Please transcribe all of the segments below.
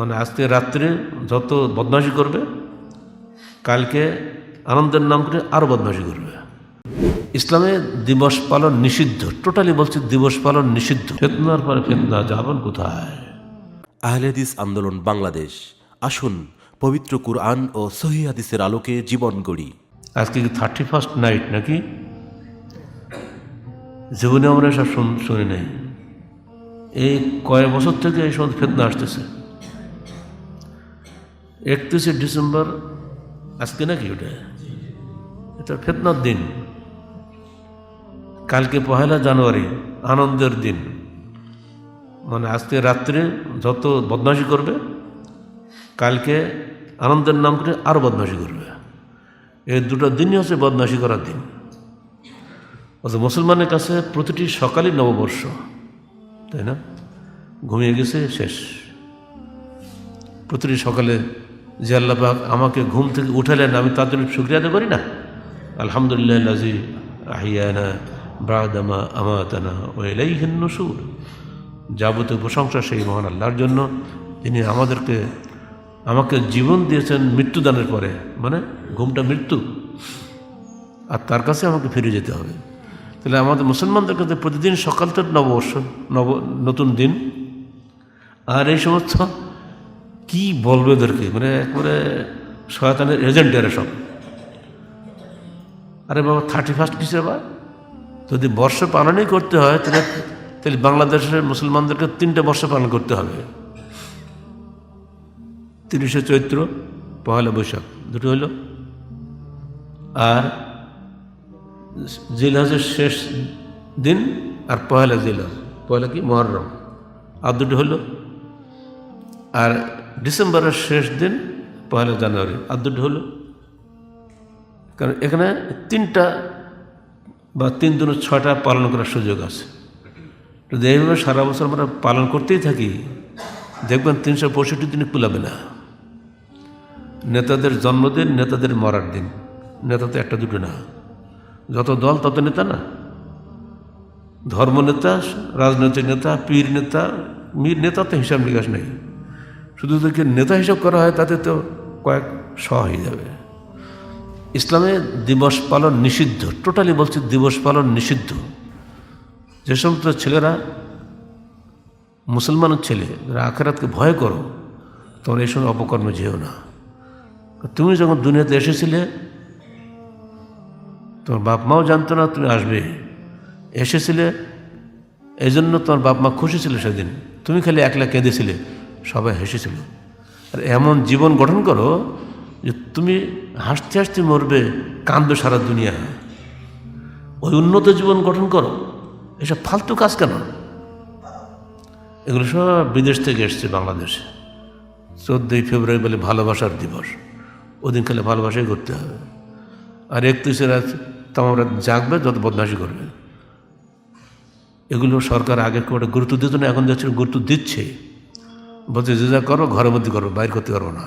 মানে আজকে রাত্রে যত বদমাশি করবে কালকে আনন্দের নাম করে আরও বদমাশি করবে। ইসলামে দিবস পালন নিষিদ্ধ টোটালি বলছে দিবস পালন নিষিদ্ধ। ফেতনার পরে ফেতনা যাবেন কোথায়? আহলেদিস আন্দোলন বাংলাদেশ আসুন পবিত্র কুরআন ও সহি হাদিসের আলোকে জীবন গড়ি। আজকে কি থার্টি ফার্স্ট নাইট নাকি? জীবনে আমরা এসব শুন- শুনি নাই। এই কয়েক বছর থেকে এই সমস্ত ফেতনা আসতেছে। একত্রিশে ডিসেম্বর আজকে নাকি ওটা? এটা ফেতনার দিন। কালকে পহেলা জানুয়ারি, আনন্দের দিন। মানে আজকে রাত্রে যত বদমাশি করবে, কালকে আনন্দের নাম করে আরও বদমাশি করবে। এই দুটো দিনই হচ্ছে বদমাশি করার দিন। অথচ মুসলমানের কাছে প্রতিটি সকালই নববর্ষ, তাই না? ঘুমিয়ে গেছে, শেষ। প্রতিটি সকালে যে আল্লাহ পাক আমাকে ঘুম থেকে উঠালেন, আমি তার জন্য শুক্রিয়া করি না? আলহামদুলিল্লাহ লাজি আহিয়ানা বাদামা আমাতানা ও এলাই সুর যাবতীয় প্রশংসা সেই মহান আল্লাহর জন্য তিনি আমাদেরকে, আমাকে জীবন দিয়েছেন মৃত্যুদানের পরে। মানে ঘুমটা মৃত্যু। আর তার কাছে আমাকে ফিরে যেতে হবে। তাহলে আমাদের মুসলমানদের কাছে প্রতিদিন সকাল তো নববর্ষ, নব, নতুন দিন। আর এই সমস্ত কি বলবে ওদেরকে? মানে একবারে শয়তানের এজেন্ট এরা সব। আরে বাবা থার্টি ফার্স্ট কিসের বা যদি বর্ষ পালনই করতে হয়, তাহলে তাহলে বাংলাদেশের মুসলমানদেরকে তিনটে বর্ষ পালন করতে হবে। তিরিশে চৈত্র পহেলা বৈশাখ, দুটো হলো। আর জিলহাজের শেষ দিন আর পহেলা জিলহাজ। পয়লা কি? মহরম। আর দুটো হলো। আর ডিসেম্বরের শেষ দিন, পয়লা জানুয়ারি। আর দুটো হলো, কারণ এখানে তিনটা বা তিন দিন ছয়টা পালন করার সুযোগ আছে। যদি এইভাবে সারা বছর আমরা পালন করতেই থাকি, দেখবেন তিনশো পঁয়ষট্টি দিনে কুলাবে না। নেতাদের জন্মদিন, নেতাদের মরার দিন। নেতা তো একটা দুটো না। যত দল, তত নেতা না। ধর্মনেতা, রাজনৈতিক নেতা, পীর নেতা, মীর নেতা তো হিসাব নিকাশ নেই। শুধু যদি নেতা হিসাব করা হয়, তাতে তো কয়েক শ হয়ে যাবে। ইসলামে দিবস পালন নিষিদ্ধ, টোটালি বলছে দিবস পালন নিষিদ্ধ। যে সমস্ত ছেলেরা মুসলমানের ছেলে আখেরাতকে ভয় করো, তোমরা এই সময় অপকর্মে যেও না। তুমি যখন দুনিয়াতে এসেছিলে, তোমার বাপ মাও জানতো না তুমি আসবে। এসেছিলে এই জন্য তোমার বাপ মা খুশি ছিল সেদিন। তুমি খালি একলা কেঁদেছিলে। সবাই হেসেছিল। আর এমন জীবন গঠন করো যে তুমি হাসতে হাসতে মরবে কান্দবে সারা দুনিয়া। ওই উন্নত জীবন গঠন করো। এসব ফালতু কাজ কেন? এগুলো সব বিদেশ থেকে এসছে বাংলাদেশে। চোদ্দোই ফেব্রুয়ারি বলে ভালোবাসার দিবস। ওদিন খেলে ভালোবাসাই করতে হবে। আর একত্রিশে রাত তামাম রাত জাগবে, যত বদমাশি করবে। এগুলো সরকার আগে করে গুরুত্ব দিত না, এখন যাচ্ছে গুরুত্ব দিচ্ছে। বলছে, যে যা করো ঘরের মধ্যে করো, বাইর করতে পারব না।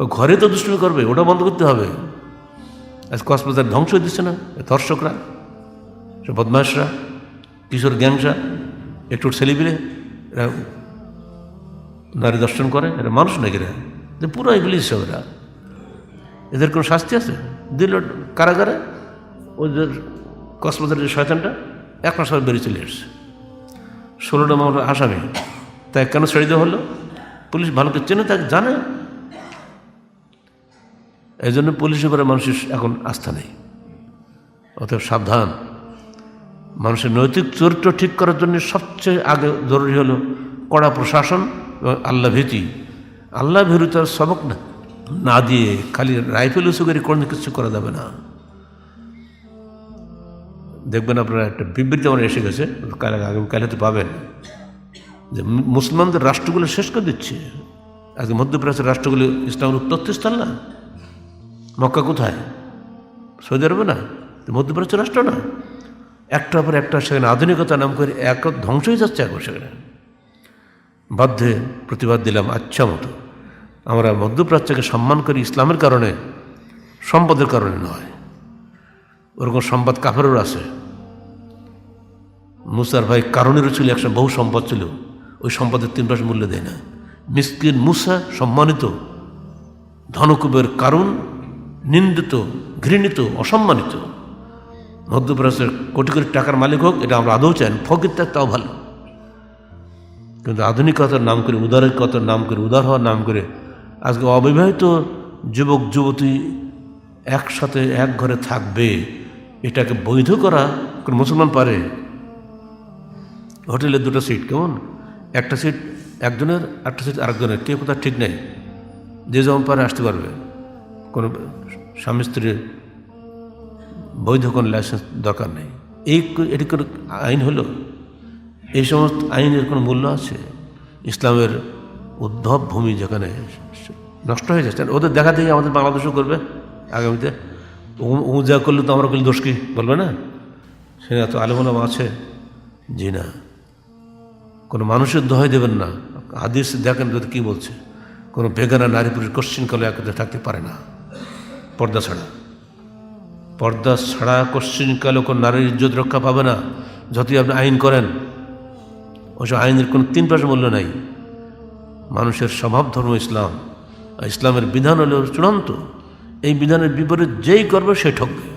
ও ঘরে তো দুষ্টুমি করবে, ওটা বন্ধ করতে হবে। আজ কক্সবাজার ধ্বংস হয়ে দিচ্ছে না ধর্ষকরা সব বদমাশরা, কিশোর গ্যাংসা, একটু ছেলেপিলে, এরা নারী দর্শন করে, এরা মানুষ নাকি এরা? যে পুরো ইংলিশ সব এদের কোনো শাস্তি আছে? দিল কারাগারে, ওদের কক্সবাজারের যে শয়তানটা, এক মাস বেরিয়ে চলে এসছে ষোলোটা মামলার আসামি, তাই কেন ছেড়ে দেওয়া হলো? পুলিশ ভালো করে চেনে তাকে জানে। এই জন্য পুলিশের উপরে মানুষের এখন আস্থা নেই। অতএব সাবধান। মানুষের নৈতিক চরিত্র ঠিক করার জন্য সবচেয়ে আগে জরুরি হলো কড়া প্রশাসন এবং আল্লাহ ভীতি। আল্লাহ ভীরুতার সবক না। না দিয়ে খালি রাইফেল উঁচু করে কোনো কিছু করা যাবে না। দেখবেন আপনারা একটা বিবৃতি আমার এসে গেছে। কাল আগামীকালে তো পাবেন। যে মুসলমানদের রাষ্ট্রগুলো শেষ করে দিচ্ছে। আজকে মধ্যপ্রাচ্যের রাষ্ট্রগুলো ইসলামের উত্তরস্থল না? মক্কা কোথায়? সৌদি আরবে না? মধ্যপ্রাচ্য রাষ্ট্র না? একটার পর একটা সেখানে আধুনিকতা নাম করে এক ধ্বংস হয়ে যাচ্ছে এখন সেখানে। বাধ্যে প্রতিবাদ দিলাম আচ্ছা মতো। আমরা মধ্যপ্রাচ্যকে সম্মান করি ইসলামের কারণে, সম্পদের কারণে নয়। ওরকম সম্পদ কাফেরও আছে। মুসার ভাই কারণেরও ছিল, একসময় বহু সম্পদ ছিল। ওই সম্পদের তিন পাশে মূল্য দেয় না। মিসকিন মুসা সম্মানিত, ধনকুবের কারণ নিন্দিত, ঘৃণিত, অসম্মানিত। মধ্যপ্রাচ্যের কোটি কোটি টাকার মালিক হোক, এটা আমরা আদৌ চাই। ফকির থাক তাও ভালো। কিন্তু আধুনিকতার নাম করে, উদারিকতার নাম করে, উদার হওয়ার নাম করে, আজকে অবিবাহিত যুবক, যুবতী একসাথে এক ঘরে থাকবে, এটাকে বৈধ করা মুসলমান পারে? হোটেলে দুটো সিট, কেমন? একটা সিট একজনের, একটা সিট আরেকজনের কে কোথাও ঠিক নেই। যে যেমন পারে আসতে পারবে। কোনো স্বামী স্ত্রীর বৈধ কোনো লাইসেন্স দরকার নেই। এই এটি কোনো আইন হলো? এই সমস্ত আইনের কোনো মূল্য আছে? ইসলামের উদ্ভব ভূমি যেখানে নষ্ট হয়ে যাচ্ছে। ওদের দেখা দেখি আমাদের বাংলাদেশও করবে আগামীতে। ও- যা করলে তো আমরা করলে দোষ কি? বলবে না? সে এত আলোচনা আছে? জি না। কোনো মানুষের দোহাই দেবেন না। হাদিস দেখেন যদি কী বলছে। কোনো বেগানা নারী পুরুষ কোশ্চিন কালে একত্রে থাকতে পারে না। পর্দা ছাড়া। পর্দা ছাড়া কোশ্চিন কালে কোনো নারীর ইজ্জত রক্ষা পাবে না। যতই আপনি আইন করেন। ওইসব আইনের কোনো তিন পয়সা মূল্য নাই। মানুষের স্বভাব, ধর্ম, ইসলাম। ইসলামের বিধান হলো চূড়ান্ত। এই বিধানের বিপরীত যেই করবে সে ঠকবে।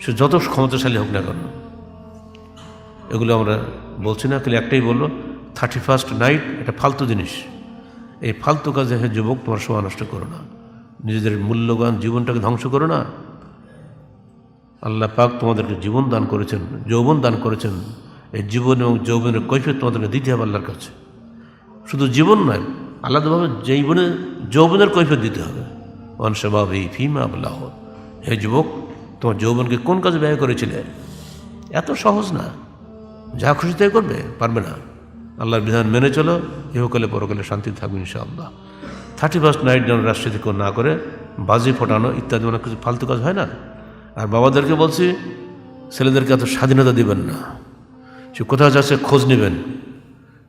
সে যত ক্ষমতাশালী হোক না কেন। এগুলো আমরা বলছি না, খালি একটাই বলল, থার্টি ফার্স্ট নাইট এটা ফালতু জিনিস। এই ফালতু কাজে হে যুবক, তোমার সময় নষ্ট করো না। নিজেদের মূল্যবান জীবনটাকে ধ্বংস করো না। আল্লাহ পাক তোমাদেরকে জীবন দান করেছেন, যৌবন দান করেছেন। এই জীবন এবং যৌবনের কৈফিয়ত তোমাদেরকে দিতে হবে আল্লাহর কাছে। শুধু জীবন নয়, আলাদাভাবে জীবনে যৌবনের কৈফিয়ত দিতে হবে। অনসবাব এই ফিমা আল্লাহ হে যুবক, তোমার যৌবনকে কোন কাজে ব্যয় করেছিলে? এত সহজ না। যা খুশি তাই করবে, পারবে না। আল্লাহর বিধান মেনে চলো, ইহকালে পরকালে শান্তি থাকবে ইনশাআল্লাহ। থার্টি ফার্স্ট নাইট যেন কেউ না করে, বাজি ফোটানো ইত্যাদি অনেক কিছু ফালতু কাজ হয় না? আর বাবাদেরকে বলছি, ছেলেদেরকে এত স্বাধীনতা দিবেন না। সে কোথাও যাচ্ছে খোঁজ নেবেন।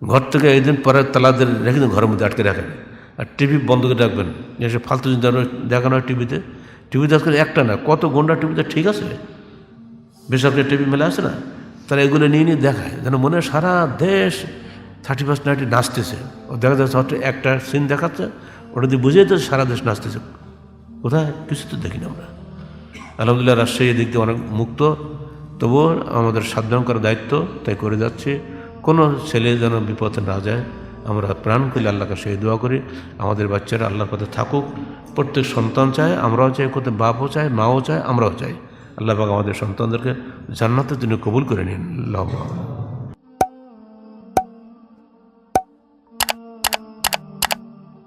ঘর থেকে এই দিন পরে তালাদের রেখে দিন, ঘরের মধ্যে আটকে রাখেন। আর টিভি বন্ধ করে রাখবেন। এসে ফালতু জিনিস দেখানো- হয় টিভিতে। টিভিতে আজকাল একটা না, কত গন্ডা টিভিতে ঠিক আছে? বেসরকারি টিভি মেলা আছে না? তারা এগুলো নিয়ে নিয়ে দেখায়। যেন মনে সারা দেশ থার্টি ফার্স্ট নাইটে নাচতেছে। ও দেখা যাচ্ছে হয়তো একটা সিন দেখাচ্ছে, ওটা দিয়ে বুঝেই তো সারা দেশ নাচতেছে। কোথায়? কিছু তো দেখি না আমরা। আলহামদুলিল্লাহ রাজশাহী এদিক দিয়ে অনেক মুক্ত। তবুও আমাদের সাবধান করার দায়িত্ব, তাই করে যাচ্ছে। কোনো ছেলে যেন বিপদে না যায়, আমরা প্রাণ করলে আল্লাহর কাছে এই দোয়া করি। আমাদের বাচ্চারা আল্লাহর পথে থাকুক। প্রত্যেক সন্তান চায়, আমরাও চাই কোথাও বাপও চায়, মাও চায়, আমরাও চাই। আল্লাহ আমাদের সন্তানদেরকে জান্নাতের জন্য কবুল করে নিন। আল্লাহ